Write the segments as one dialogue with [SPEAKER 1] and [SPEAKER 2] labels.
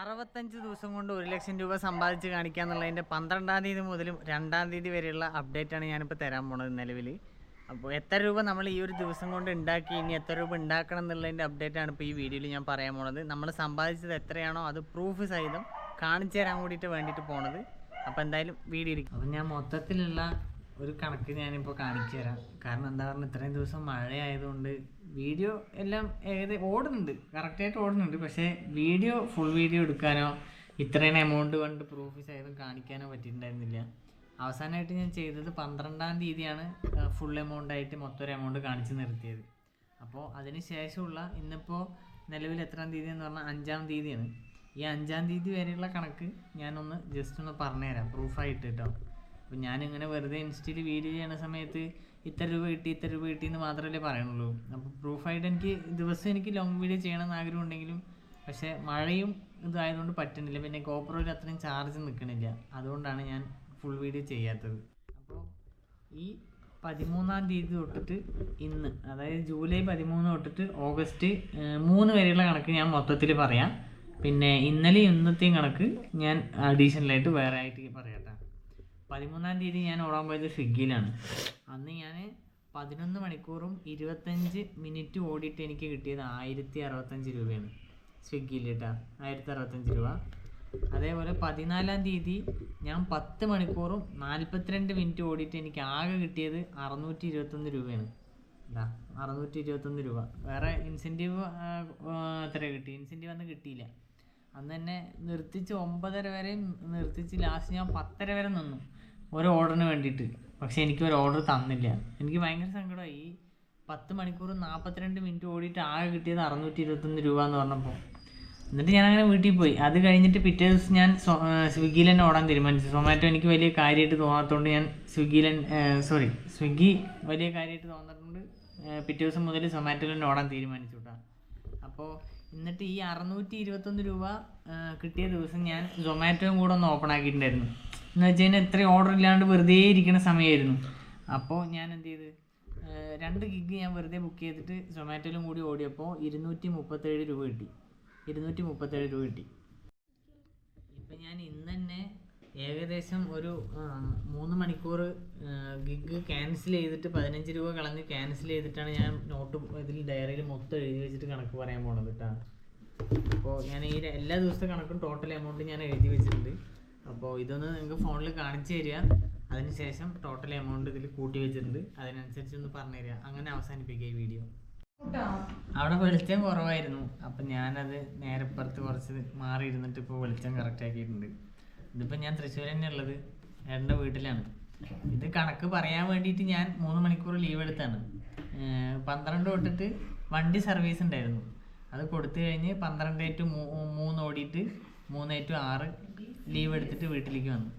[SPEAKER 1] അറുപത്തഞ്ച് ദിവസം കൊണ്ട് ഒരു ലക്ഷം രൂപ സമ്പാദിച്ച് കാണിക്കുക എന്നുള്ളതിന്റെ പന്ത്രണ്ടാം തീയതി മുതലും രണ്ടാം തീയതി വരെയുള്ള അപ്ഡേറ്റ് ആണ് ഞാനിപ്പോൾ തരാൻ പോണത് നിലവിൽ അപ്പോൾ എത്ര രൂപ നമ്മൾ ഈ ഒരു ദിവസം കൊണ്ട് ഉണ്ടാക്കി ഇനി എത്ര രൂപ ഉണ്ടാക്കണം എന്നുള്ളതിന്റെ അപ്ഡേറ്റ് ആണ് ഇപ്പോൾ ഈ വീഡിയോയിൽ ഞാൻ പറയാൻ പോണത്. നമ്മൾ സമ്പാദിച്ചത് എത്രയാണോ അത് പ്രൂഫ് സഹിതം കാണിച്ചു തരാൻ കൂടിയിട്ട് വേണ്ടിയിട്ട് പോണത്. അപ്പോൾ എന്തായാലും വീഡിയോ ഇരിക്കും അപ്പം ഞാൻ മൊത്തത്തിലുള്ള ഒരു കണക്ക് ഞാനിപ്പോൾ കാണിച്ചു തരാം. കാരണം എന്താ പറഞ്ഞ ഇത്രയും ദിവസം മഴയായതുകൊണ്ട് വീഡിയോ എല്ലാം ഏകദേശം ഓടുന്നുണ്ട്. കറക്റ്റായിട്ട് ഓടുന്നുണ്ട്. പക്ഷേ വീഡിയോ ഫുൾ വീഡിയോ എടുക്കാനോ ഇത്രയും എമൗണ്ട് കൊണ്ട് പ്രൂഫ് ചെയ്തും കാണിക്കാനോ പറ്റിയിട്ടുണ്ടായിരുന്നില്ല. അവസാനമായിട്ട് ഞാൻ ചെയ്തത് പന്ത്രണ്ടാം തീയതിയാണ് ഫുൾ എമൗണ്ട് ആയിട്ട് മൊത്തം ഒരു എമൗണ്ട് കാണിച്ച് നിർത്തിയത്. അപ്പോൾ അതിന് ശേഷമുള്ള ഇന്നിപ്പോൾ നിലവിൽ എത്രാം തീയതി എന്ന് പറഞ്ഞാൽ അഞ്ചാം തീയതിയാണ്. ഈ അഞ്ചാം തീയതി വരെയുള്ള കണക്ക് ഞാനൊന്ന് ജസ്റ്റ് ഒന്ന് പറഞ്ഞുതരാം. പ്രൂഫായിട്ട് കേട്ടോ. അപ്പോൾ ഞാനിങ്ങനെ വെറുതെ ഇൻസ്റ്റയിൽ വീഡിയോ ചെയ്യുന്ന സമയത്ത് ഇത്ര രൂപ കിട്ടി ഇത്ര രൂപ കിട്ടി എന്ന് മാത്രമല്ലേ പറയുന്നുള്ളൂ അപ്പോൾ പ്രൂഫായിട്ട് എനിക്ക് ദിവസം എനിക്ക് ലോങ് വീഡിയോ ചെയ്യണമെന്ന് ആഗ്രഹം ഉണ്ടെങ്കിലും പക്ഷേ മഴയും ഇതായതുകൊണ്ട് പറ്റുന്നില്ല. പിന്നെ ഗോപ്രോയിൽ അത്രയും ചാർജ് നിൽക്കണില്ല അതുകൊണ്ടാണ് ഞാൻ ഫുൾ വീഡിയോ ചെയ്യാത്തത്. അപ്പോൾ ഈ പതിമൂന്നാം തീയതി തൊട്ടിട്ട് ഇന്ന് അതായത് ജൂലൈ പതിമൂന്ന് തൊട്ടിട്ട് ഓഗസ്റ്റ് മൂന്ന് വരെയുള്ള കണക്ക് ഞാൻ മൊത്തത്തിൽ പറയാം. പിന്നെ ഇന്നലെ ഇന്നത്തെയും കണക്ക് ഞാൻ അഡീഷണലായിട്ട് വേറെ ആയിട്ട് പറയാം. പതിമൂന്നാം തീയതി ഞാൻ ഓടാൻ പോയത് സ്വിഗ്ഗിയിലാണ്. അന്ന് ഞാൻ പതിനൊന്ന് മണിക്കൂറും ഇരുപത്തഞ്ച് മിനിറ്റ് ഓടിയിട്ട് എനിക്ക് കിട്ടിയത് ആയിരത്തി അറുപത്തഞ്ച് രൂപയാണ്. സ്വിഗ്ഗിയിൽ കേട്ടോ ആയിരത്തി അറുപത്തഞ്ച് രൂപ. അതേപോലെ പതിനാലാം തീയതി ഞാൻ പത്ത് മണിക്കൂറും നാൽപ്പത്തിരണ്ട് മിനിറ്റ് ഓടിയിട്ട് എനിക്ക് ആകെ കിട്ടിയത് അറുന്നൂറ്റി ഇരുപത്തൊന്ന് രൂപയാണ്. എന്താ അറുന്നൂറ്റി ഇരുപത്തൊന്ന് രൂപ. വേറെ ഇൻസെന്റീവ് എത്ര കിട്ടി? ഇൻസെന്റീവ് ഒന്നും കിട്ടിയില്ല. അന്ന് തന്നെ നിർത്തിച്ച് ഒമ്പതര വരെയും നിർത്തിച്ച് ലാസ്റ്റ് ഞാൻ പത്തര വരെ നിന്നു. ഒരു ഓർഡറിന് വേണ്ടിയിട്ട്. പക്ഷെ എനിക്ക് ഒരു ഓർഡർ തന്നില്ല. എനിക്ക് ഭയങ്കര സങ്കടമായി. ഈ പത്ത് മണിക്കൂർ നാൽപ്പത്തിരണ്ട് മിനിറ്റ് ഓടിയിട്ട് ആകെ കിട്ടിയത് അറുന്നൂറ്റി ഇരുപത്തൊന്ന് രൂപ എന്ന് പറഞ്ഞപ്പോൾ. എന്നിട്ട് ഞാൻ അങ്ങനെ വീട്ടിൽ പോയി. അത് കഴിഞ്ഞിട്ട് പിറ്റേ ദിവസം ഞാൻ സ്വിഗ്ഗിയിൽ തന്നെ ഓടാൻ തീരുമാനിച്ചു. സൊമാറ്റോ എനിക്ക് വലിയ കാര്യമായിട്ട് തോന്നാത്തതുകൊണ്ട് ഞാൻ സ്വിഗ്ഗിയിൽ സോറി സ്വിഗ്ഗി വലിയ കാര്യമായിട്ട് തോന്നാത്തതുകൊണ്ട് പിറ്റേ ദിവസം മുതൽ സൊമാറ്റോയിൽ തന്നെ ഓടാൻ തീരുമാനിച്ചു കേട്ടോ അപ്പോൾ എന്നിട്ട് ഈ അറുന്നൂറ്റി ഇരുപത്തൊന്ന് രൂപ കിട്ടിയ ദിവസം ഞാൻ സൊമാറ്റോയും കൂടെ ഒന്ന് ഓപ്പൺ ആക്കിയിട്ടുണ്ടായിരുന്നു. എന്ന് വെച്ച് കഴിഞ്ഞാൽ ഇത്രയും ഓർഡർ ഇല്ലാണ്ട് വെറുതെ ഇരിക്കുന്ന സമയമായിരുന്നു അപ്പോൾ ഞാൻ എന്ത് ചെയ്ത് രണ്ട് ഗിഗ് ഞാൻ വെറുതെ ബുക്ക് ചെയ്തിട്ട് സൊമാറ്റോയിലും കൂടി ഓടിയപ്പോൾ ഇരുന്നൂറ്റി മുപ്പത്തേഴ് രൂപ കിട്ടി. ഇരുന്നൂറ്റി മുപ്പത്തേഴ് രൂപ കിട്ടി. ഇപ്പം ഞാൻ ഇന്ന് തന്നെ ഏകദേശം ഒരു മൂന്ന് മണിക്കൂർ ഗിഗ് ക്യാൻസൽ ചെയ്തിട്ട് പതിനഞ്ച് രൂപ കളഞ്ഞ് ക്യാൻസൽ ചെയ്തിട്ടാണ് ഞാൻ നോട്ട് ഇതിൽ ഡയറിയിൽ മൊത്തം എഴുതി വെച്ചിട്ട് കണക്ക് പറയാൻ പോണത് കേട്ടോ അപ്പോൾ ഞാൻ ഈ എല്ലാ ദിവസത്തെ കണക്കും ടോട്ടൽ എമൗണ്ട് ഞാൻ എഴുതി വെച്ചിട്ടുണ്ട്. അപ്പോൾ ഇതൊന്ന് നിങ്ങൾക്ക് ഫോണിൽ കാണിച്ചു തരിക. അതിനുശേഷം ടോട്ടൽ എമൗണ്ട് ഇതിൽ കൂട്ടി വെച്ചിട്ടുണ്ട്. അതിനനുസരിച്ച് ഒന്ന് പറഞ്ഞു തരിക. അങ്ങനെ അവസാനിപ്പിക്കുക ഈ വീഡിയോ അവിടെ വെളിച്ചം കുറവായിരുന്നു. അപ്പം ഞാനത് നേരെ പുറത്ത് കുറച്ച് മാറി ഇരുന്നിട്ട് ഇപ്പോൾ വെളിച്ചം കറക്റ്റ് ആക്കിയിട്ടുണ്ട്. ഇതിപ്പോൾ ഞാൻ തൃശ്ശൂർ തന്നെ ഉള്ളത്. ഏട്ടന്റെ വീട്ടിലാണ്. ഇത് കണക്ക് പറയാൻ വേണ്ടിയിട്ട് ഞാൻ മൂന്ന് മണിക്കൂർ ലീവ് എടുത്താണ്. പന്ത്രണ്ട് തൊട്ടിട്ട് വണ്ടി സർവീസ് ഉണ്ടായിരുന്നു. അത് കൊടുത്തു കഴിഞ്ഞ് പന്ത്രണ്ട് ടു മൂന്ന് ഓടിയിട്ട് മൂന്ന് ടു ആറ് ലീവ് എടുത്തിട്ട് വീട്ടിലേക്ക് വന്നു.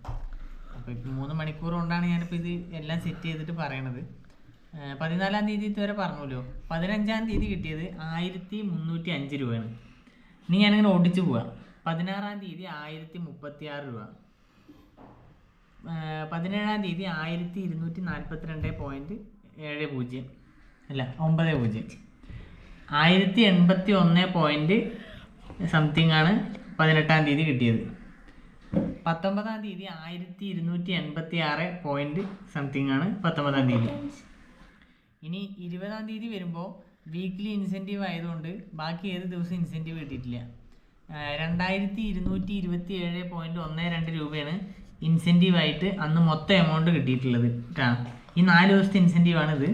[SPEAKER 1] അപ്പോൾ ഇപ്പം മൂന്ന് മണിക്കൂർ കൊണ്ടാണ് ഞാനിപ്പോൾ ഇത് എല്ലാം സെറ്റ് ചെയ്തിട്ട് പറയണത്. പതിനാലാം തീയതി ഇതുവരെ പറഞ്ഞല്ലോ. പതിനഞ്ചാം തീയതി കിട്ടിയത് ആയിരത്തി മുന്നൂറ്റി അഞ്ച് രൂപയാണ്. ഇനി ഞാനിങ്ങനെ ഓടിച്ചു പോവാം. പതിനാറാം തീയതി ആയിരത്തി മുപ്പത്തി ആറ് രൂപ പതിനേഴാം തീയതി ആയിരത്തി ഇരുന്നൂറ്റി നാൽപ്പത്തി രണ്ട് പോയിന്റ് ഏഴ് പൂജ്യം. അല്ല ഒമ്പത് പൂജ്യം. ആയിരത്തി എൺപത്തി ഒന്ന് പോയിന്റ് സംതിങ് ആണ് പതിനെട്ടാം തീയതി കിട്ടിയത്. പത്തൊമ്പതാം തീയതി ആയിരത്തി ഇരുന്നൂറ്റി എൺപത്തി ആറ് പോയിന്റ് സംതിങ് ആണ് പത്തൊമ്പതാം തീയതി. ഇനി ഇരുപതാം തീയതി വരുമ്പോൾ വീക്ക്ലി ഇൻസെന്റീവ് ആയതുകൊണ്ട് ബാക്കി ഏത് ദിവസം ഇൻസെന്റീവ് കിട്ടിയിട്ടില്ല. രണ്ടായിരത്തി ഇരുന്നൂറ്റി ഇരുപത്തി ഏഴ് പോയിന്റ് ഒന്ന് രണ്ട് രൂപയാണ് ഇൻസെന്റീവ് ആയിട്ട് അന്ന് മൊത്തം എമൗണ്ട് കിട്ടിയിട്ടുള്ളത് കേട്ടോ ഈ നാല് ദിവസത്തെ ഇൻസെന്റീവ് ആണിത്.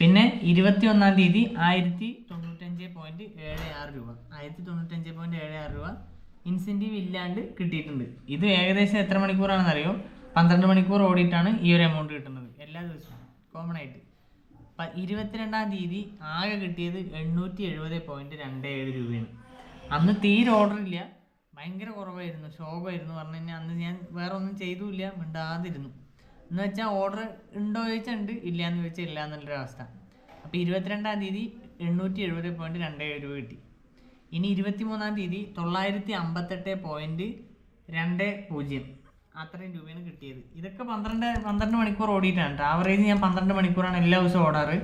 [SPEAKER 1] പിന്നെ ഇരുപത്തി ഒന്നാം തീയതി ആയിരത്തി തൊണ്ണൂറ്റഞ്ച് പോയിന്റ് ഏഴ് ആറ് രൂപ. ആയിരത്തി തൊണ്ണൂറ്റഞ്ച് പോയിന്റ് ഏഴ് ആറ് രൂപ. ഇൻസെന്റീവ് ഇല്ലാണ്ട് കിട്ടിയിട്ടുണ്ട്. ഇത് ഏകദേശം എത്ര മണിക്കൂറാണെന്ന് അറിയോ പന്ത്രണ്ട് മണിക്കൂർ ഓടിയിട്ടാണ് ഈ ഒരു എമൗണ്ട് കിട്ടുന്നത്. എല്ലാ ദിവസവും. കോമൺ ആയിട്ട്. അപ്പം ഇരുപത്തിരണ്ടാം തീയതി ആകെ കിട്ടിയത് എണ്ണൂറ്റി എഴുപത് പോയിന്റ് രണ്ട് ഏഴ് രൂപയാണ്. അന്ന് തീരെ ഓർഡർ ഇല്ല. ഭയങ്കര കുറവായിരുന്നു. ശോഭമായിരുന്നു. പറഞ്ഞു കഴിഞ്ഞാൽ അന്ന് ഞാൻ വേറെ ഒന്നും ചെയ്തുമില്ല. മിണ്ടാതിരുന്നു. എന്ന് വെച്ചാൽ ഓർഡർ ഉണ്ടോ ചോദിച്ചാൽ ഉണ്ട് ഇല്ല എന്ന് ചോദിച്ചാൽ ഇല്ല എന്നുള്ളൊരു അവസ്ഥ അപ്പോൾ ഇരുപത്തിരണ്ടാം തീയതി എണ്ണൂറ്റി എഴുപത് പോയിന്റ് രണ്ട് ഏഴ് രൂപ കിട്ടി. ഇനി ഇരുപത്തിമൂന്നാം തീയതി തൊള്ളായിരത്തി അമ്പത്തെട്ട് പോയിന്റ് രണ്ട് പൂജ്യം. അത്രയും രൂപയാണ് കിട്ടിയത്. ഇതൊക്കെ പന്ത്രണ്ട് പന്ത്രണ്ട് മണിക്കൂർ ഓടിയിട്ടാണ് ആവറേജ് ഞാൻ പന്ത്രണ്ട് മണിക്കൂറാണ് എല്ലാ ദിവസവും ഓടാറ്.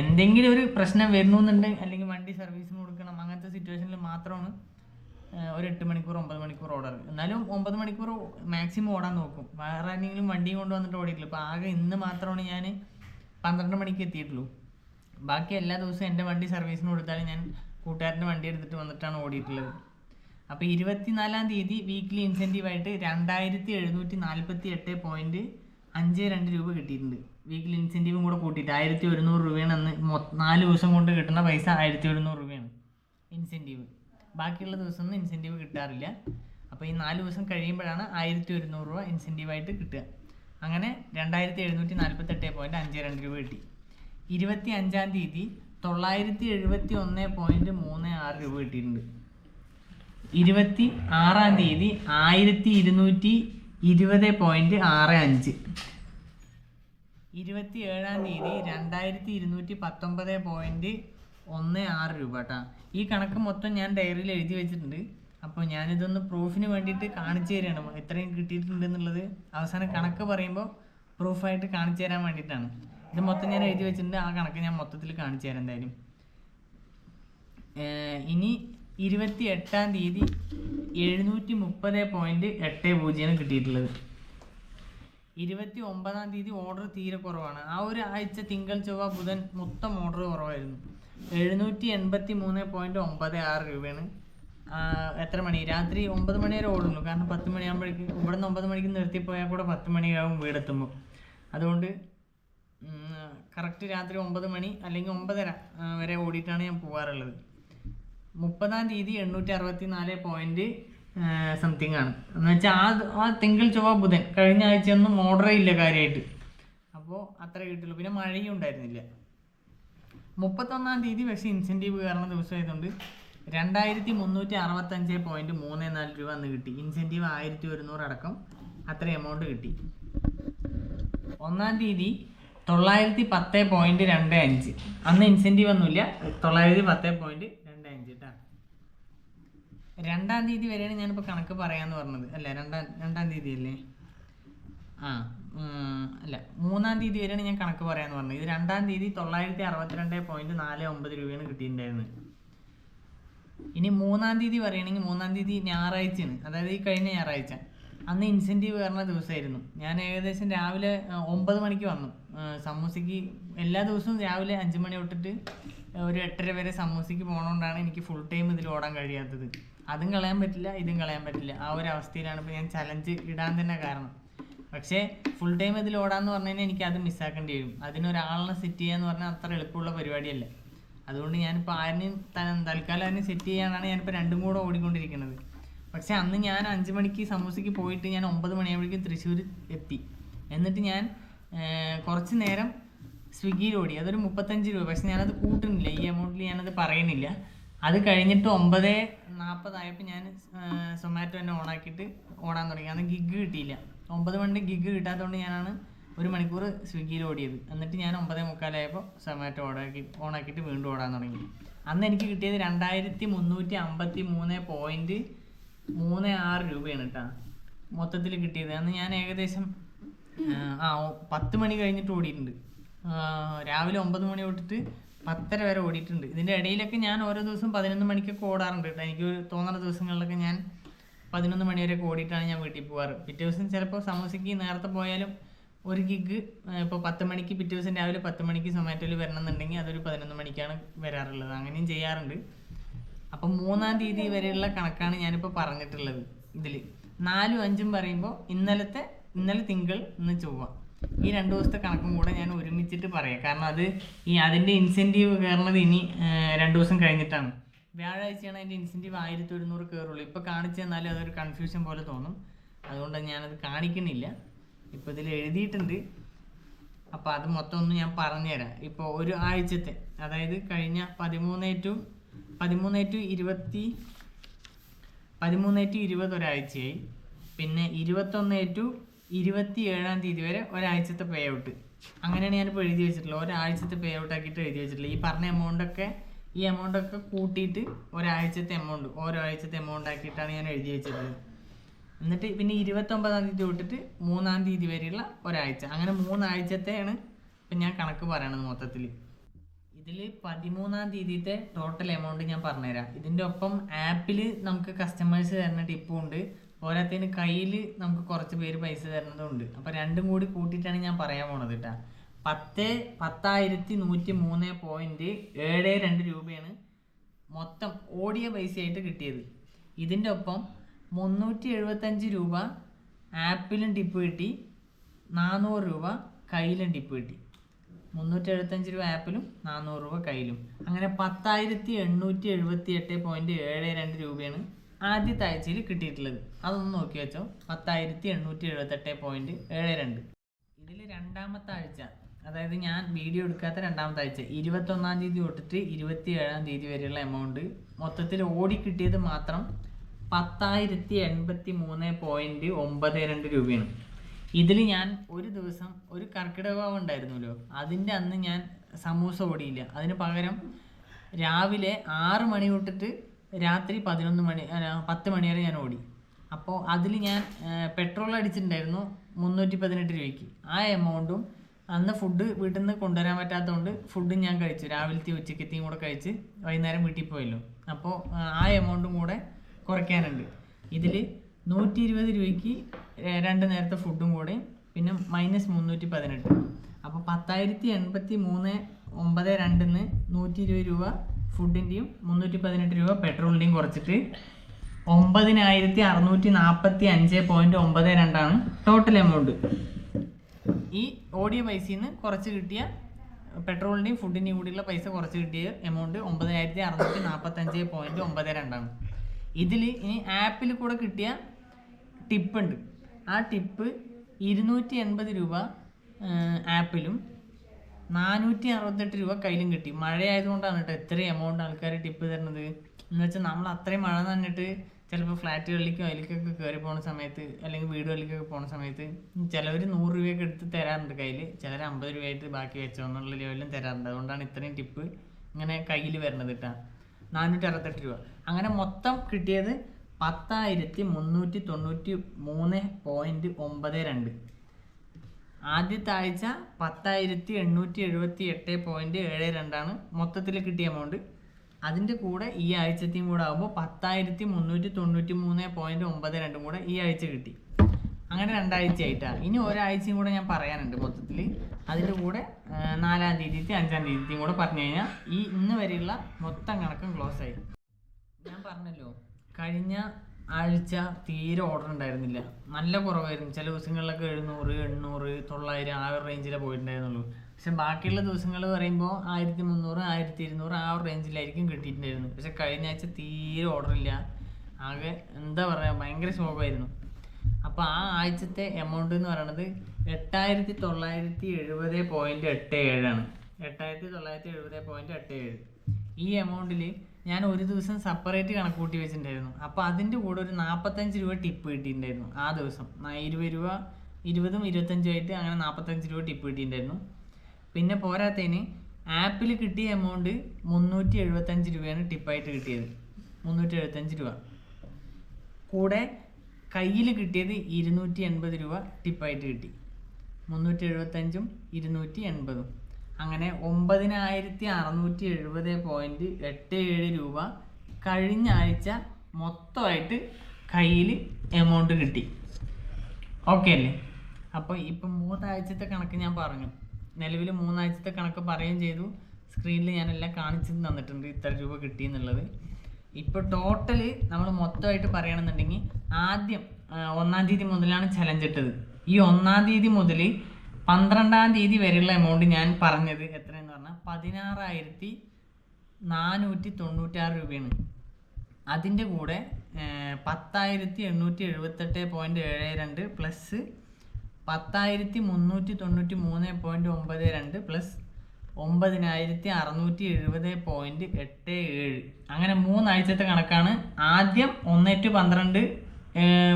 [SPEAKER 1] എന്തെങ്കിലും ഒരു പ്രശ്നം വരുന്നുണ്ടെങ്കിൽ അല്ലെങ്കിൽ വണ്ടി സർവീസിന് കൊടുക്കണം അങ്ങനത്തെ സിറ്റുവേഷനിൽ മാത്രമാണ് ഒരു എട്ട് മണിക്കൂർ ഒമ്പത് മണിക്കൂർ ഓടാറ്. എന്നാലും ഒമ്പത് മണിക്കൂർ മാക്സിമം ഓടാൻ നോക്കും. വേറെ ആരെങ്കിലും വണ്ടിയും കൊണ്ട് വന്നിട്ട് ഓടിയിട്ടില്ല. അപ്പോൾ ആകെ ഇന്ന് മാത്രമാണ് ഞാൻ പന്ത്രണ്ട് മണിക്ക് എത്തിയിട്ടുള്ളൂ. ബാക്കി എല്ലാ ദിവസവും എന്റെ വണ്ടി സർവീസിന് കൊടുത്താലും ഞാൻ കൂട്ടുകാരന്റെ വണ്ടി എടുത്തിട്ട് വന്നിട്ടാണ് ഓടിയിട്ടുള്ളത്. അപ്പോൾ ഇരുപത്തിനാലാം തീയതി വീക്ക്ലി ഇൻസെന്റീവായിട്ട് രണ്ടായിരത്തി എഴുന്നൂറ്റി നാൽപ്പത്തി എട്ട് പോയിന്റ് അഞ്ച് രണ്ട് രൂപ കിട്ടിയിട്ടുണ്ട്. വീക്ക്ലി ഇൻസെന്റീവും കൂടെ കൂട്ടിയിട്ട് ആയിരത്തി ഒരുന്നൂറ് രൂപയാണ് അന്ന് നാല് ദിവസം കൊണ്ട് കിട്ടുന്ന പൈസ ആയിരത്തി ഒരുന്നൂറ് രൂപയാണ് ഇൻസെന്റീവ് ബാക്കിയുള്ള ദിവസമൊന്നും ഇൻസെന്റീവ് കിട്ടാറില്ല. അപ്പോൾ ഈ നാല് ദിവസം കഴിയുമ്പോഴാണ് ആയിരത്തി ഒരുന്നൂറ് രൂപ ഇൻസെന്റീവായിട്ട് കിട്ടുക. അങ്ങനെ രണ്ടായിരത്തി എഴുന്നൂറ്റി നാൽപ്പത്തെട്ട് പോയിന്റ് അഞ്ച് രണ്ട് രൂപ കിട്ടി. ഇരുപത്തി അഞ്ചാം തീയതി തൊള്ളായിരത്തി എഴുപത്തി ഒന്ന് പോയിന്റ് മൂന്ന് ആറ് രൂപ കിട്ടിയിട്ടുണ്ട്. ഇരുപത്തി ആറാം തീയതി ആയിരത്തി ഇരുന്നൂറ്റി ഇരുപത് പോയിന്റ് ആറ് അഞ്ച്. ഇരുപത്തി ഏഴാം തീയതി രണ്ടായിരത്തി ഇരുന്നൂറ്റി പത്തൊമ്പത് പോയിന്റ് ഒന്ന് ആറ് രൂപ കേട്ടോ ഈ കണക്ക് മൊത്തം ഞാൻ ഡയറിയിൽ എഴുതി വെച്ചിട്ടുണ്ട്. അപ്പോൾ ഞാനിതൊന്ന് പ്രൂഫിന് വേണ്ടിയിട്ട് കാണിച്ചു തരികയാണ്. എത്രയും കിട്ടിയിട്ടുണ്ട് എന്നുള്ളത് അവസാനം കണക്ക് പറയുമ്പോൾ പ്രൂഫായിട്ട് കാണിച്ചു തരാൻ വേണ്ടിയിട്ടാണ്. ഇത് മൊത്തം ഞാൻ എഴുതി വെച്ചിട്ടുണ്ട്. ആ കണക്ക് ഞാൻ മൊത്തത്തിൽ കാണിച്ചു തരാം എന്തായാലും. ഇനി ഇരുപത്തി എട്ടാം തീയതി എഴുന്നൂറ്റി മുപ്പത് പോയിന്റ് എട്ട് പൂജ്യമാണ് കിട്ടിയിട്ടുള്ളത്. ഇരുപത്തി ഒമ്പതാം തീയതി ഓർഡർ തീരെ കുറവാണ്. ആ ഒരു ആഴ്ച തിങ്കൾ ചൊവ്വ ബുധൻ മൊത്തം ഓർഡർ കുറവായിരുന്നു. എഴുന്നൂറ്റി എൺപത്തി മൂന്ന് പോയിന്റ് ഒമ്പത് ആറ് രൂപയാണ്. എത്ര മണി? രാത്രി ഒമ്പത് മണി വരെ ഓടുന്നു കാരണം പത്ത് മണിയാകുമ്പോഴേക്ക് ഇവിടെ നിന്ന് ഒമ്പത് മണിക്ക് നിർത്തിപ്പോയാൽ കൂടെ പത്ത് മണിയാകും വീടെത്തുമ്പോൾ. അതുകൊണ്ട് കറക്റ്റ് രാത്രി ഒമ്പത് മണി അല്ലെങ്കിൽ ഒമ്പതര വരെ ഓടിയിട്ടാണ് ഞാൻ പോകാറുള്ളത് മുപ്പതാം തീയതി എണ്ണൂറ്റി അറുപത്തി നാല് പോയിന്റ് സംതിങ് ആണ്. എന്ന് വെച്ചാൽ ആ ആ തിങ്കൾ ചൊവ്വ ബുധൻ കഴിഞ്ഞ ആഴ്ചയൊന്നും ഓർഡറേ ഇല്ല കാര്യമായിട്ട് അപ്പോൾ അത്ര കിട്ടുള്ളൂ. പിന്നെ മഴയും ഉണ്ടായിരുന്നില്ല. മുപ്പത്തൊന്നാം തീയതി പക്ഷേ ഇൻസെന്റീവ് കയറുന്ന ദിവസമായതുകൊണ്ട് രണ്ടായിരത്തി മുന്നൂറ്റി അറുപത്തഞ്ച് പോയിന്റ് മൂന്ന് നാല് രൂപ അന്ന് കിട്ടി. ഇൻസെന്റീവ് ആയിരത്തി ഒരുന്നൂറ് അടക്കം അത്ര എമൗണ്ട് കിട്ടി. ഒന്നാം തീയതി തൊള്ളായിരത്തി പത്ത് പോയിന്റ് രണ്ട് അഞ്ച്. അന്ന് ഇൻസെന്റീവ് ഒന്നുമില്ല. തൊള്ളായിരത്തി പത്ത് പോയിന്റ് രണ്ട് അഞ്ച് കേട്ടോ രണ്ടാം തീയതി വരെയാണ് ഞാനിപ്പോൾ കണക്ക് പറയാന്ന് പറഞ്ഞത്. അല്ല? രണ്ടാം രണ്ടാം തീയതി അല്ലേ ആ അല്ല. മൂന്നാം തീയതി വരെയാണ് ഞാൻ കണക്ക് പറയാന്ന് പറഞ്ഞത്. ഇത് രണ്ടാം തീയതി തൊള്ളായിരത്തി അറുപത്തിരണ്ട് പോയിന്റ് നാല് ഒമ്പത് രൂപയാണ് കിട്ടിയിട്ടുണ്ടായിരുന്നത്. ഇനി മൂന്നാം തീയതി പറയുകയാണെങ്കിൽ മൂന്നാം തീയതി ഞായറാഴ്ചയാണ്. അതായത് ഈ കഴിഞ്ഞ ഞായറാഴ്ച. അന്ന് ഇൻസെന്റീവ് കയറുന്ന ദിവസമായിരുന്നു ഞാൻ ഏകദേശം രാവിലെ ഒമ്പത് മണിക്ക് വന്നു. സമൂസയ്ക്ക് എല്ലാ ദിവസവും രാവിലെ അഞ്ച് മണി തൊട്ടിട്ട് ഒരു എട്ടര വരെ സമൂസയ്ക്ക് പോകണോണ്ടാണ് എനിക്ക് ഫുൾ ടൈം ഇതിൽ ഓടാൻ കഴിയാത്തത്. അതും കളയാൻ പറ്റില്ല ഇതും കളയാൻ പറ്റില്ല. ആ ഒരു അവസ്ഥയിലാണ് ഇപ്പോൾ ഞാൻ ചലഞ്ച് ഇടാൻ തന്നെ കാരണം. പക്ഷേ ഫുൾ ടൈം ഇതിൽ ഓടാന്ന് പറഞ്ഞു കഴിഞ്ഞാൽ എനിക്ക് അത് മിസ്സാക്കേണ്ടി വരും. അതിനൊരാളിനെ സെറ്റ് ചെയ്യാന്ന് പറഞ്ഞാൽ അത്ര എളുപ്പമുള്ള പരിപാടിയല്ല. അതുകൊണ്ട് ഞാനിപ്പോൾ ആരിനെയും ത- തൽക്കാലം അതിനെ സെറ്റ് ചെയ്യാനാണ് ഞാനിപ്പോൾ രണ്ടും കൂടെ ഓടിക്കൊണ്ടിരിക്കുന്നത്. പക്ഷേ അന്ന് ഞാൻ അഞ്ച് മണിക്ക് സമൂസയ്ക്ക് പോയിട്ട് ഞാൻ ഒമ്പത് മണിയാകുമ്പോഴേക്കും തൃശ്ശൂർ എത്തി. എന്നിട്ട് ഞാൻ കുറച്ച് നേരം സ്വിഗ്ഗിയിൽ ഓടി. അതൊരു മുപ്പത്തഞ്ച് രൂപ. പക്ഷെ ഞാനത് കൂട്ടുന്നില്ല. ഈ എമൗണ്ടിൽ ഞാനത് പറയുന്നില്ല. അത് കഴിഞ്ഞിട്ട് ഒമ്പത് നാൽപ്പതായപ്പോൾ ഞാൻ സൊമാറ്റോ തന്നെ ഓണാക്കിയിട്ട് ഓടാൻ തുടങ്ങി. അന്ന് ഗിഗ് കിട്ടിയില്ല. ഒമ്പത് മണിന്റെ ഗിഗ് കിട്ടാത്തതുകൊണ്ട് ഞാനാണ് ഒരു മണിക്കൂർ സ്വിഗ്ഗിയിൽ ഓടിയത്. എന്നിട്ട് ഞാൻ ഒമ്പതേ മുക്കാലായപ്പോൾ സൊമാറ്റോ ഓടാക്കി ഓണാക്കിയിട്ട് വീണ്ടും ഓടാൻ തുടങ്ങി. അന്ന് എനിക്ക് കിട്ടിയത് രണ്ടായിരത്തി മുന്നൂറ്റി അമ്പത്തി മൂന്ന് പോയിന്റ് മൂന്ന് ആറ് രൂപയാണ് കേട്ടാ മൊത്തത്തിൽ കിട്ടിയത്. അന്ന് ഞാൻ ഏകദേശം ആ, പത്ത് മണി കഴിഞ്ഞിട്ട് ഓടിയിട്ടുണ്ട്. രാവിലെ ഒമ്പത് മണി തൊട്ടിട്ട് പത്തര വരെ ഓടിയിട്ടുണ്ട്. ഇതിന്റെ ഇടയിലൊക്കെ ഞാൻ ഓരോ ദിവസം പതിനൊന്ന് മണിക്കൊക്കെ ഓടാറുണ്ട് കേട്ടോ എനിക്ക് തോന്നുന്ന ദിവസങ്ങളിലൊക്കെ ഞാൻ പതിനൊന്ന് മണി വരെ ഓടിയിട്ടാണ് ഞാൻ വീട്ടിൽ പോകാറ് പിറ്റേ ദിവസം ചിലപ്പോൾ സമോസയ്ക്ക് നേരത്തെ പോയാലും ഒരു ഗിഗ് ഇപ്പോൾ പത്ത് മണിക്ക് പിറ്റേ ദിവസം രാവിലെ പത്ത് മണിക്ക് സൊമാറ്റോയിൽ വരണം എന്നുണ്ടെങ്കിൽ അതൊരു പതിനൊന്ന് മണിക്കാണ് വരാറുള്ളത്. അങ്ങനെയും ചെയ്യാറുണ്ട്. അപ്പം മൂന്നാം തീയതി വരെയുള്ള കണക്കാണ് ഞാനിപ്പോൾ പറഞ്ഞിട്ടുള്ളത് ഇതിൽ. നാലും അഞ്ചും പറയുമ്പോൾ ഇന്നലത്തെ ഇന്നലെ തിങ്കൾ ഇന്ന് ചൊവ്വ. ഈ രണ്ട് ദിവസത്തെ കണക്കും കൂടെ ഞാൻ ഒരുമിച്ചിട്ട് പറയാം. കാരണം അത് ഈ അതിന്റെ ഇൻസെന്റീവ് കയറുന്നത് ഇനി രണ്ടു ദിവസം കഴിഞ്ഞിട്ടാണ്. വ്യാഴാഴ്ചയാണ് അതിന്റെ ഇൻസെന്റീവ് ആയിരത്തി ഒരുന്നൂറ് കയറുള്ളൂ. ഇപ്പോൾ കാണിച്ചു തന്നാലും അതൊരു കൺഫ്യൂഷൻ പോലെ തോന്നും. അതുകൊണ്ട് ഞാനത് കാണിക്കുന്നില്ല. ഇപ്പോൾ ഇതിൽ എഴുതിയിട്ടുണ്ട്. അപ്പോൾ അത് മൊത്തം ഒന്ന് ഞാൻ പറഞ്ഞുതരാം. ഇപ്പോൾ ഒരു ആഴ്ചത്തെ അതായത് കഴിഞ്ഞ പതിമൂന്ന് ടു പതിമൂന്ന് ടു ഇരുപത്തി പതിമൂന്ന് ടു ഇരുപത് ഒരാഴ്ചയായി. പിന്നെ ഇരുപത്തൊന്ന് ടു ഇരുപത്തി ഏഴാം തീയതി വരെ ഒരാഴ്ചത്തെ പേ ഔട്ട് അങ്ങനെയാണ് ഞാനിപ്പോൾ എഴുതി വെച്ചിട്ടുള്ളത്. ഒരാഴ്ചത്തെ പേ ഔട്ട് ആക്കിയിട്ട് എഴുതി വെച്ചിട്ടുള്ളത്. ഈ പറഞ്ഞ എമൗണ്ടൊക്കെ ഈ എമൗണ്ടൊക്കെ കൂട്ടിയിട്ട് ഒരാഴ്ചത്തെ എമൗണ്ട് ഓരോ ആഴ്ചത്തെ എമൗണ്ട് ആക്കിയിട്ടാണ് ഞാൻ എഴുതി വെച്ചിട്ടുള്ളത്. എന്നിട്ട് പിന്നെ ഇരുപത്തൊമ്പതാം തീയതി തൊട്ടിട്ട് മൂന്നാം തീയതി വരെയുള്ള ഒരാഴ്ച. അങ്ങനെ മൂന്നാഴ്ചത്തെയാണ് ഇപ്പം ഞാൻ കണക്ക് പറയണത് മൊത്തത്തിൽ ഇതിൽ പതിമൂന്നാം തീയതിത്തെ ടോട്ടൽ എമൗണ്ട് ഞാൻ പറഞ്ഞുതരാം. ഇതിന്റെ ഒപ്പം ആപ്പിൽ നമുക്ക് കസ്റ്റമേഴ്സ് തരുന്ന ടിപ്പും ഉണ്ട്. പോരാത്തതിന് കയ്യിൽ നമുക്ക് കുറച്ച് പേര് പൈസ തരുന്നതും ഉണ്ട് അപ്പോൾ രണ്ടും കൂടി കൂട്ടിയിട്ടാണ് ഞാൻ പറയാൻ പോണത് കേട്ടോ പത്ത് പത്തായിരത്തി നൂറ്റി മൂന്ന് പോയിന്റ് ഏഴ് രണ്ട് രൂപയാണ് മൊത്തം ഓടിയ പൈസയായിട്ട് കിട്ടിയത്. ഇതിന്റെ ഒപ്പം മുന്നൂറ്റി എഴുപത്തഞ്ച് രൂപ ആപ്പിലും ടിപ്പ് കിട്ടി നാനൂറ് രൂപ കയ്യിലും ടിപ്പ് കിട്ടി. മുന്നൂറ്റി എഴുപത്തഞ്ച് രൂപ ആപ്പിലും നാനൂറ് രൂപ കയ്യിലും. അങ്ങനെ പത്തായിരത്തി എണ്ണൂറ്റി എഴുപത്തി എട്ട് പോയിന്റ് ഏഴ് രണ്ട് രൂപയാണ് ആദ്യത്തെ ആഴ്ചയിൽ കിട്ടിയിട്ടുള്ളത്. അതൊന്ന് നോക്കി വെച്ചോ. പത്തായിരത്തി എണ്ണൂറ്റി എഴുപത്തെട്ട് പോയിന്റ് ഏഴ് രണ്ട്. ഇതിൽ രണ്ടാമത്തെ ആഴ്ച അതായത് ഞാൻ വീഡിയോ എടുക്കാത്ത രണ്ടാമത്തെ ആഴ്ച ഇരുപത്തൊന്നാം തീയതി തൊട്ടിട്ട് ഇരുപത്തി ഏഴാം തീയതി വരെയുള്ള എമൗണ്ട് മൊത്തത്തിൽ ഓടി കിട്ടിയത് മാത്രം പത്തായിരത്തി എൺപത്തി മൂന്ന് പോയിന്റ് ഒമ്പത് രണ്ട് രൂപയാണ്. ഇതിൽ ഞാൻ ഒരു ദിവസം ഒരു കർക്കിടകവാവ് ഉണ്ടായിരുന്നല്ലോ. അതിന്റെ അന്ന് ഞാൻ സമൂസ ഓടിയില്ല അതിന് പകരം രാവിലെ ആറ് മണി തൊട്ടിട്ട് രാത്രി പതിനൊന്ന് മണി പത്ത് മണി വരെ ഞാൻ ഓടി. അപ്പോൾ അതിൽ ഞാൻ പെട്രോൾ അടിച്ചിട്ടുണ്ടായിരുന്നു മുന്നൂറ്റി പതിനെട്ട് രൂപയ്ക്ക്. ആ എമൗണ്ടും അന്ന് ഫുഡ് വീട്ടിൽ നിന്ന് കൊണ്ടുവരാൻ പറ്റാത്തതുകൊണ്ട് ഫുഡ് ഞാൻ കഴിച്ചു. രാവിലത്തെ ഉച്ചക്കത്തെയും കൂടെ കഴിച്ച് വൈകുന്നേരം വീട്ടിൽ പോയല്ലോ. അപ്പോൾ ആ എമൗണ്ടും കൂടെ കുറയ്ക്കാനുണ്ട്. ഇതിൽ നൂറ്റി ഇരുപത് രൂപയ്ക്ക് രണ്ട് നേരത്തെ ഫുഡും കൂടി. പിന്നെ മൈനസ് മുന്നൂറ്റി പതിനെട്ട് അപ്പോൾ പത്തായിരത്തി എൺപത്തി മൂന്ന് ഒമ്പത് രണ്ടിന്ന് നൂറ്റി ഇരുപത് രൂപ ഫുഡിന്റെയും മുന്നൂറ്റി പതിനെട്ട് രൂപ പെട്രോളിന്റെയും കുറച്ചിട്ട് ഒമ്പതിനായിരത്തി അറുന്നൂറ്റി നാൽപ്പത്തി അഞ്ച് പോയിന്റ് ഒമ്പത് രണ്ടാണ് ടോട്ടൽ എമൗണ്ട് ഈ ഓടിയ പൈസയിൽ നിന്ന് കുറച്ച് കിട്ടിയ പെട്രോളിന്റെയും ഫുഡിന്റെയും കൂടിയുള്ള പൈസ കുറച്ച് കിട്ടിയ എമൗണ്ട് ഒമ്പതിനായിരത്തി അറുന്നൂറ്റി നാൽപ്പത്തഞ്ച് പോയിന്റ് ഒമ്പത് രണ്ടാണ്. ഇതിൽ ഇനി ആപ്പിൽ കൂടെ കിട്ടിയ ടിപ്പ് ഉണ്ട്. ആ ടിപ്പ് ഇരുന്നൂറ്റി എൺപത് രൂപ ആപ്പിലും നാനൂറ്റി അറുപത്തെട്ട് രൂപ കയ്യിലും കിട്ടി. മഴയായതുകൊണ്ടാണ് കേട്ടോ ഇത്രയും എമൗണ്ട് ആൾക്കാർ ടിപ്പ് തരുന്നത്. എന്ന് വെച്ചാൽ നമ്മൾ അത്രയും മഴ നന്നിട്ട് ചിലപ്പോൾ ഫ്ളാറ്റുകളിലേക്കും അതിലേക്കൊക്കെ കയറി പോകുന്ന സമയത്ത് അല്ലെങ്കിൽ വീടുകളിലേക്കൊക്കെ പോകുന്ന സമയത്ത് ചിലവർ നൂറ് രൂപയൊക്കെ എടുത്ത് തരാറുണ്ട് കയ്യിൽ ചിലർ അമ്പത് രൂപയായിട്ട് ബാക്കി വെച്ചോ എന്നുള്ള ലെവലിലും തരാറുണ്ട്. അതുകൊണ്ടാണ് ഇത്രയും ടിപ്പ് ഇങ്ങനെ കയ്യിൽ വരുന്നത് കേട്ടോ. നാനൂറ്റി അറുപത്തെട്ട് രൂപ. അങ്ങനെ മൊത്തം കിട്ടിയത് പത്തായിരത്തി മുന്നൂറ്റി തൊണ്ണൂറ്റി മൂന്ന് പോയിന്റ് ഒമ്പത് രണ്ട്. ആദ്യത്തെ ആഴ്ച പത്തായിരത്തി എണ്ണൂറ്റി എഴുപത്തി എട്ട് പോയിന്റ് ഏഴ് രണ്ടാണ് മൊത്തത്തിൽ കിട്ടിയ എമൗണ്ട് അതിന്റെ കൂടെ ഈ ആഴ്ചത്തെയും കൂടെ ആകുമ്പോൾ പത്തായിരത്തി മുന്നൂറ്റി തൊണ്ണൂറ്റി മൂന്ന് പോയിന്റ് ഒമ്പത് രണ്ടും കൂടെ ഈ ആഴ്ച കിട്ടി. അങ്ങനെ രണ്ടാഴ്ച ആയിട്ടാണ് ഇനി ഒരാഴ്ചയും കൂടെ ഞാൻ പറയാനുണ്ട് മൊത്തത്തിൽ അതിന്റെ കൂടെ നാലാം തീയതിയും അഞ്ചാം തീയതിയും കൂടെ പറഞ്ഞു കഴിഞ്ഞാൽ ഈ ഇന്ന് വരെയുള്ള മൊത്തം കണക്കും ക്ലോസ് ആയി. ഞാൻ പറഞ്ഞല്ലോ കഴിഞ്ഞ ആഴ്ച തീരെ ഓർഡർ ഉണ്ടായിരുന്നില്ല. നല്ല കുറവായിരുന്നു. ചില ദിവസങ്ങളിലൊക്കെ എഴുന്നൂറ് എണ്ണൂറ് തൊള്ളായിരം ആ ഒരു റേഞ്ചിലേ പോയിട്ടുണ്ടായിരുന്നുള്ളൂ. പക്ഷെ ബാക്കിയുള്ള ദിവസങ്ങൾ പറയുമ്പോൾ ആയിരത്തി മുന്നൂറ് ആയിരത്തി ഇരുന്നൂറ് ആ ഒരു റേഞ്ചിലായിരിക്കും കിട്ടിയിട്ടുണ്ടായിരുന്നു. പക്ഷെ കഴിഞ്ഞ ആഴ്ച തീരെ ഓർഡർ ഇല്ല. ആകെ എന്താ പറയുക ഭയങ്കര ശോകമായിരുന്നു. അപ്പോൾ ആ ആഴ്ചത്തെ എമൗണ്ട് എന്ന് പറയുന്നത് എട്ടായിരത്തി തൊള്ളായിരത്തി എഴുപത് പോയിന്റ് എട്ട് ഏഴാണ് എട്ടായിരത്തി തൊള്ളായിരത്തി എഴുപത് പോയിന്റ് എട്ട് ഏഴ്. ഈ എമൗണ്ടിൽ ഞാൻ ഒരു ദിവസം സെപ്പറേറ്റ് കണക്ക് കൂട്ടി വെച്ചിട്ടുണ്ടായിരുന്നു. അപ്പോൾ അതിന്റെ കൂടെ ഒരു നാൽപ്പത്തഞ്ച് രൂപ ടിപ്പ് കിട്ടിയിട്ടുണ്ടായിരുന്നു ആ ദിവസം. ഇരുപത് രൂപ ഇരുപതും ഇരുപത്തഞ്ചും ആയിട്ട് അങ്ങനെ നാൽപ്പത്തഞ്ച് രൂപ ടിപ്പ് കിട്ടിയിട്ടുണ്ടായിരുന്നു. പിന്നെ പോരാത്തതിന് ആപ്പിൽ കിട്ടിയ എമൗണ്ട് മുന്നൂറ്റി എഴുപത്തഞ്ച് രൂപയാണ് ടിപ്പായിട്ട് കിട്ടിയത്. മുന്നൂറ്റി എഴുപത്തഞ്ച് രൂപ. കൂടെ കയ്യിൽ കിട്ടിയത് ഇരുന്നൂറ്റി എൺപത് രൂപ ടിപ്പായിട്ട് കിട്ടി. മുന്നൂറ്റി എഴുപത്തഞ്ചും ഇരുന്നൂറ്റി എൺപതും അങ്ങനെ ഒമ്പതിനായിരത്തി അറുന്നൂറ്റി എഴുപത് പോയിന്റ് എട്ട് ഏഴ് രൂപ കഴിഞ്ഞ ആഴ്ച മൊത്തമായിട്ട് കയ്യിൽ എമൗണ്ട് കിട്ടി. ഓക്കെ അല്ലേ? അപ്പോൾ ഇപ്പം മൂന്നാഴ്ചത്തെ കണക്ക് ഞാൻ പറഞ്ഞു. നിലവിൽ മൂന്നാഴ്ചത്തെ കണക്ക് പറയുകയും ചെയ്തു. സ്ക്രീനിൽ ഞാനെല്ലാം കാണിച്ചു തന്നിട്ടുണ്ട് ഇത്ര രൂപ കിട്ടി എന്നുള്ളത്. ഇപ്പോൾ ടോട്ടൽ നമ്മൾ മൊത്തമായിട്ട് പറയണമെന്നുണ്ടെങ്കിൽ ആദ്യം ഒന്നാം തീയതി മുതലാണ് ചലഞ്ച് ഇട്ടത്. ഈ ഒന്നാം തീയതി മുതൽ പന്ത്രണ്ടാം തീയതി വരെയുള്ള എമൗണ്ട് ഞാൻ പറഞ്ഞത് എത്രയെന്ന് പറഞ്ഞാൽ പതിനാറായിരത്തി നാനൂറ്റി തൊണ്ണൂറ്റാറ് രൂപയാണ്. അതിന്റെ കൂടെ പത്തായിരത്തി എണ്ണൂറ്റി എഴുപത്തെട്ട് പോയിന്റ് ഏഴ് രണ്ട് പ്ലസ് പത്തായിരത്തി മുന്നൂറ്റി തൊണ്ണൂറ്റി മൂന്ന് പോയിന്റ് ഒമ്പത് രണ്ട് പ്ലസ് ഒമ്പതിനായിരത്തി അറുന്നൂറ്റി എഴുപത് പോയിന്റ് എട്ട് ഏഴ്. അങ്ങനെ മൂന്നാഴ്ചത്തെ കണക്കാണ് ആദ്യം ഒന്ന് ടു പന്ത്രണ്ട്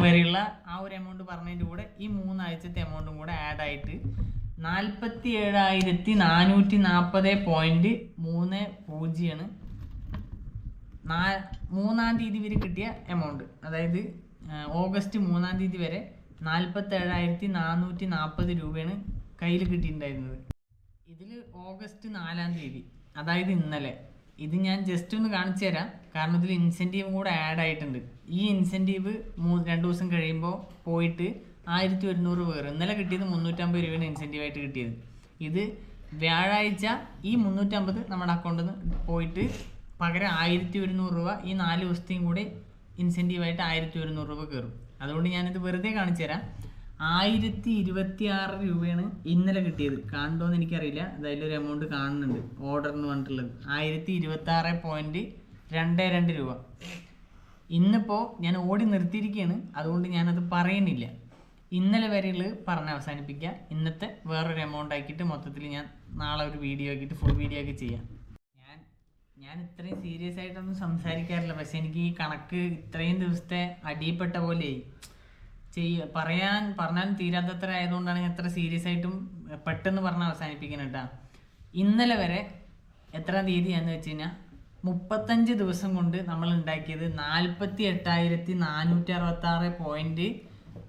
[SPEAKER 1] വരെയുള്ള ആ ഒരു എമൗണ്ട് പറഞ്ഞതിന്റെ കൂടെ ഈ മൂന്നാഴ്ചത്തെ എമൗണ്ടും കൂടെ ആഡ് ആയിട്ട് നാൽപ്പത്തി ഏഴായിരത്തി നാനൂറ്റി നാൽപ്പത് പോയിന്റ് മൂന്ന് പൂജ്യമാണ് മൂന്നാം തീയതി വരെ കിട്ടിയ എമൗണ്ട് അതായത് ഓഗസ്റ്റ് മൂന്നാം തീയതി വരെ നാൽപ്പത്തേഴായിരത്തി നാനൂറ്റി നാൽപ്പത് രൂപയാണ് കയ്യിൽ കിട്ടിയിട്ടുണ്ടായിരുന്നത്. ഇതിൽ ഓഗസ്റ്റ് നാലാം തീയതി അതായത് ഇന്നലെ. ഇത് ഞാൻ ജസ്റ്റ് ഒന്ന് കാണിച്ചു തരാം. കാരണം ഇതിൽ ഇൻസെന്റീവ് കൂടെ ആഡ് ആയിട്ടുണ്ട്. ഈ ഇൻസെന്റീവ് മൂ രണ്ട് ദിവസം കഴിയുമ്പോൾ പോയിട്ട് ആയിരത്തി ഒരുന്നൂറ് പേർ ഇന്നലെ കിട്ടിയത് മുന്നൂറ്റമ്പത് രൂപയാണ് ഇൻസെന്റീവ് ആയിട്ട് കിട്ടിയത്. ഇത് വ്യാഴാഴ്ച ഈ മുന്നൂറ്റമ്പത് നമ്മുടെ അക്കൗണ്ടിൽ നിന്ന് പോയിട്ട് പകരം ആയിരത്തി ഒരുന്നൂറ് രൂപ ഈ നാല് ദിവസത്തെയും കൂടി ഇൻസെന്റീവായിട്ട് ആയിരത്തി ഒരുന്നൂറ് രൂപ കയറും അതുകൊണ്ട് ഞാനിത് വെറുതെ കാണിച്ചു തരാം. ആയിരത്തി ഇരുപത്തി ആറ് രൂപയാണ് ഇന്നലെ കിട്ടിയത്. കാണുണ്ടോയെന്ന് എനിക്കറിയില്ല. അതിലൊരു എമൗണ്ട് കാണുന്നുണ്ട്. ഓർഡർ എന്ന് പറഞ്ഞിട്ടുള്ളത്. ആയിരത്തി ഇരുപത്തി ആറ് പോയിന്റ് രണ്ട് രണ്ട് രൂപ. ഇന്നിപ്പോൾ ഞാൻ ഓടി നിർത്തിയിരിക്കുകയാണ് അതുകൊണ്ട് ഞാനത് പറയുന്നില്ല. ഇന്നലെ വരെയുള്ളത് പറഞ്ഞ് അവസാനിപ്പിക്കുക. ഇന്നത്തെ വേറൊരു എമൗണ്ട് ആക്കിയിട്ട് മൊത്തത്തിൽ ഞാൻ നാളെ ഒരു വീഡിയോ ആക്കിയിട്ട് ഫുൾ വീഡിയോ ആക്കി ചെയ്യാം. ഞാൻ ഞാൻ ഇത്രയും സീരിയസ് ആയിട്ടൊന്നും സംസാരിക്കാറില്ല. പക്ഷെ എനിക്ക് ഈ കണക്ക് ഇത്രയും ദിവസത്തെ അടിയപ്പെട്ട പോലെ ചെയ്യ പറയാൻ പറഞ്ഞാൽ തീരാത്തത്ര ആയതുകൊണ്ടാണ് ഞാൻ എത്ര സീരിയസ് ആയിട്ടും പെട്ടെന്ന് പറഞ്ഞ് അവസാനിപ്പിക്കുന്നത് കേട്ടോ ഇന്നലെ വരെ എത്രാം തീയതിയാന്ന് വെച്ച് കഴിഞ്ഞാൽ മുപ്പത്തഞ്ച് ദിവസം കൊണ്ട് നമ്മൾ ഉണ്ടാക്കിയത് നാൽപ്പത്തി എട്ടായിരത്തി നാനൂറ്റി അറുപത്തി ആറ് പോയിന്റ്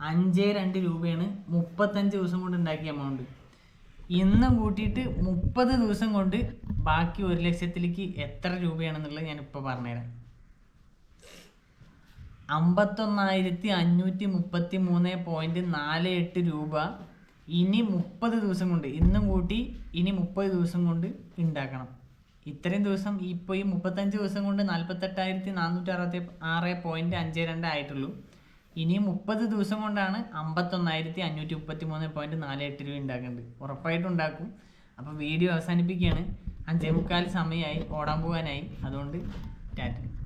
[SPEAKER 1] അഞ്ച് രണ്ട് രൂപയാണ് മുപ്പത്തഞ്ച് ദിവസം കൊണ്ട് ഉണ്ടാക്കിയ എമൗണ്ട് ഇന്നും കൂട്ടിയിട്ട് മുപ്പത് ദിവസം കൊണ്ട് ബാക്കി ഒരു ലക്ഷത്തിലേക്ക് എത്ര രൂപയാണെന്നുള്ളത് ഞാനിപ്പോൾ പറഞ്ഞുതരാം. അമ്പത്തൊന്നായിരത്തി അഞ്ഞൂറ്റി മുപ്പത്തി മൂന്ന് പോയിന്റ് നാല് എട്ട് രൂപ. ഇനി മുപ്പത് ദിവസം കൊണ്ട് ഇന്നും കൂട്ടി ഇനി മുപ്പത് ദിവസം കൊണ്ട് ഉണ്ടാക്കണം. ഇത്രയും ദിവസം ഇപ്പോൾ ഈ മുപ്പത്തഞ്ച് ദിവസം കൊണ്ട് നാൽപ്പത്തെട്ടായിരത്തി നാനൂറ്റി അറുപത്തി ആറ് പോയിന്റ് അഞ്ച് രണ്ട് ആയിട്ടുള്ളൂ. ഇനി മുപ്പത് ദിവസം കൊണ്ടാണ് അമ്പത്തൊന്നായിരത്തി അഞ്ഞൂറ്റി മുപ്പത്തി മൂന്ന് പോയിന്റ് നാല് എട്ട് രൂപ ഉണ്ടാക്കേണ്ടത് ഉറപ്പായിട്ടും ഉണ്ടാക്കും. അപ്പോൾ വീഡിയോ അവസാനിപ്പിക്കുകയാണ്. അഞ്ചേ മുക്കാൽ സമയമായി. ഓടാൻ പോകാനായി. അതുകൊണ്ട് ടാറ്റ.